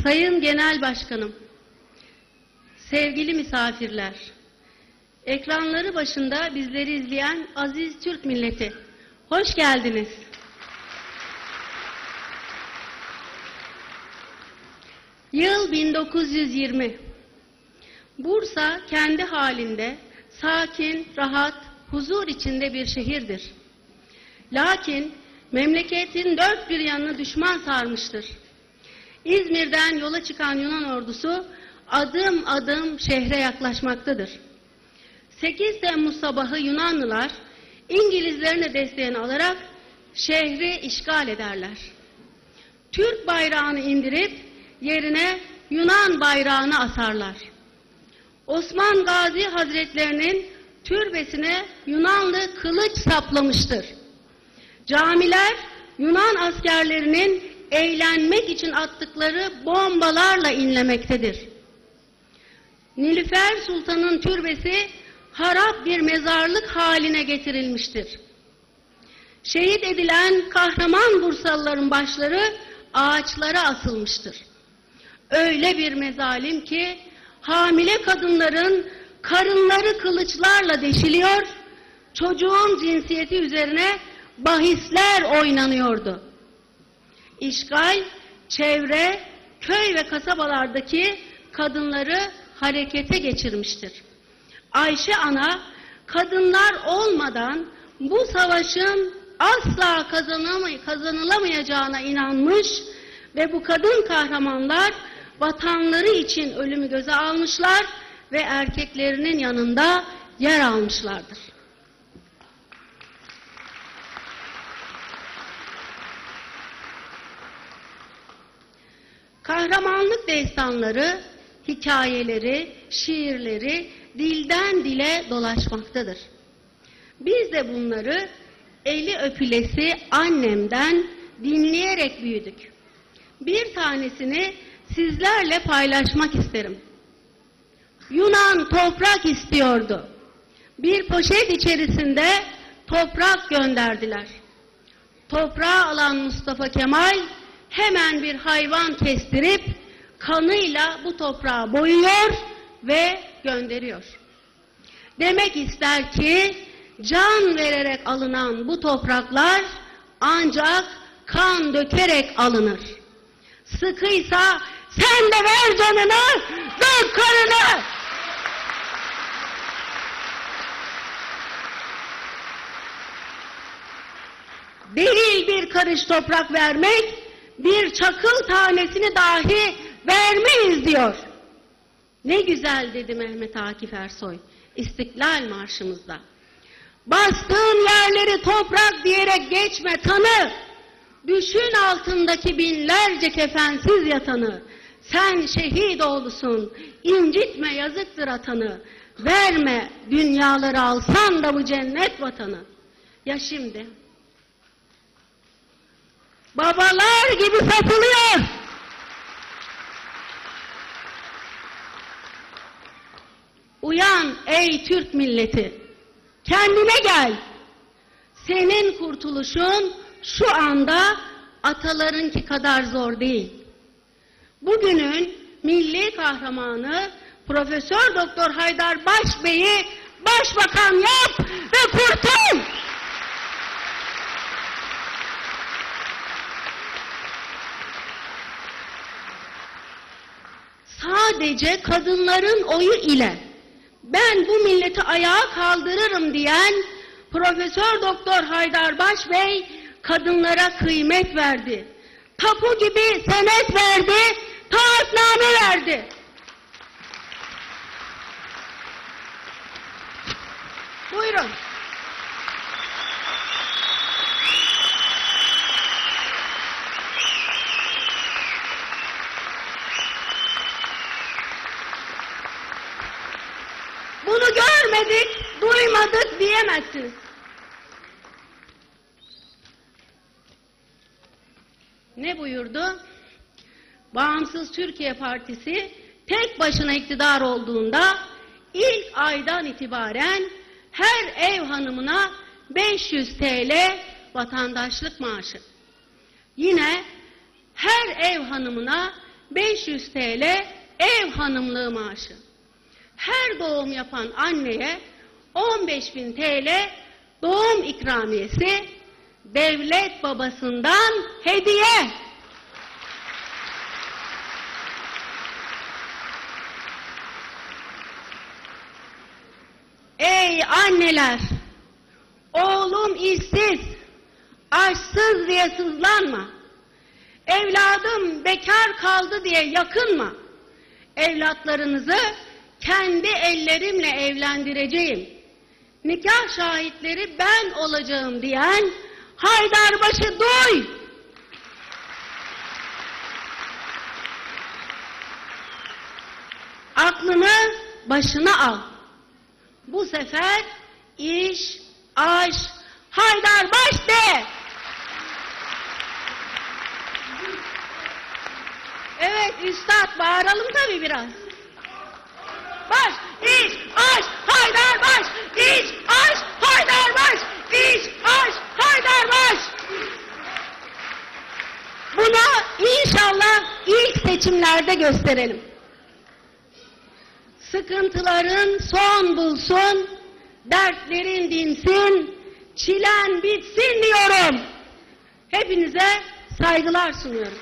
Sayın Genel Başkanım, sevgili misafirler, ekranları başında bizleri izleyen aziz Türk milleti, hoş geldiniz. Yıl 1920. Bursa kendi halinde sakin, rahat, huzur içinde bir şehirdir. Lakin memleketin dört bir yanını düşman sarmıştır. İzmir'den yola çıkan Yunan ordusu adım adım şehre yaklaşmaktadır. 8 Temmuz sabahı Yunanlılar İngilizlerin de desteğini alarak şehri işgal ederler. Türk bayrağını indirip yerine Yunan bayrağını asarlar. Osman Gazi Hazretlerinin türbesine Yunanlı kılıç saplamıştır. Camiler Yunan askerlerinin eğlenmek için attıkları bombalarla inlemektedir. Nilüfer Sultan'ın türbesi harap bir mezarlık haline getirilmiştir. Şehit edilen kahraman Bursalıların başları ağaçlara asılmıştır. Öyle bir mezalim ki hamile kadınların karınları kılıçlarla deşiliyor, çocuğun cinsiyeti üzerine bahisler oynanıyordu. İşgal, çevre, köy ve kasabalardaki kadınları harekete geçirmiştir. Ayşe ana kadınlar olmadan bu savaşın asla kazanılamayacağına inanmış ve bu kadın kahramanlar vatanları için ölümü göze almışlar ve erkeklerinin yanında yer almışlardır. Kahramanlık destanları, hikayeleri, şiirleri dilden dile dolaşmaktadır. Biz de bunları eli öpülesi annemden dinleyerek büyüdük. Bir tanesini sizlerle paylaşmak isterim. Yunan toprak istiyordu. Bir poşet içerisinde toprak gönderdiler. Toprağı alan Mustafa Kemal hemen bir hayvan kestirip kanıyla bu toprağı boyuyor ve gönderiyor. Demek ister ki can vererek alınan bu topraklar ancak kan dökerek alınır. Sıkıysa sen de ver canını, dök kanını. Değil bir karış toprak vermek, bir çakıl tanesini dahi vermeyiz diyor. Ne güzel dedi Mehmet Akif Ersoy İstiklal Marşımızda. Bastığın yerleri toprak diyerek geçme tanı. Düşün altındaki binlerce kefensiz yatanı. Sen şehit oğlusun, incitme yazıktır atanı. Verme dünyaları alsan da bu cennet vatanı. Ya şimdi? Babalar gibi satılıyor. Uyan ey Türk milleti. Kendine gel. Senin kurtuluşun şu anda atalarınki kadar zor değil. Bugünün milli kahramanı Profesör Doktor Haydar Baş Bey'i başbakan yap ve kurtul. Sadece kadınların oyu ile ben bu milleti ayağa kaldırırım diyen Profesör Doktor Haydar Baş Bey kadınlara kıymet verdi. Tapu gibi senet verdi, taahhütname verdi. Buyurun. Bunu görmedik, duymadık diyemezsiniz. Ne buyurdu? Bağımsız Türkiye Partisi tek başına iktidar olduğunda ilk aydan itibaren her ev hanımına 500 TL vatandaşlık maaşı. Yine her ev hanımına 500 TL ev hanımlığı maaşı. Her doğum yapan anneye 15.000 TL doğum ikramiyesi devlet babasından hediye. Ey anneler! Oğlum işsiz, aşsız diye sızlanma. Evladım bekar kaldı diye yakınma. Evlatlarınızı kendi ellerimle evlendireceğim. Nikah şahitleri ben olacağım diyen Haydarbaşı duy. Aklını başına al. Bu sefer iş, aş, Haydarbaş de. Evet üstad bağıralım tabii biraz. Baş, iş, aş, Haydarbaş, iş, aş, Haydarbaş, iş, aş, Haydarbaş. Buna inşallah ilk seçimlerde gösterelim. Sıkıntıların son bulsun, dertlerin dinsin, çilen bitsin diyorum. Hepinize saygılar sunuyorum.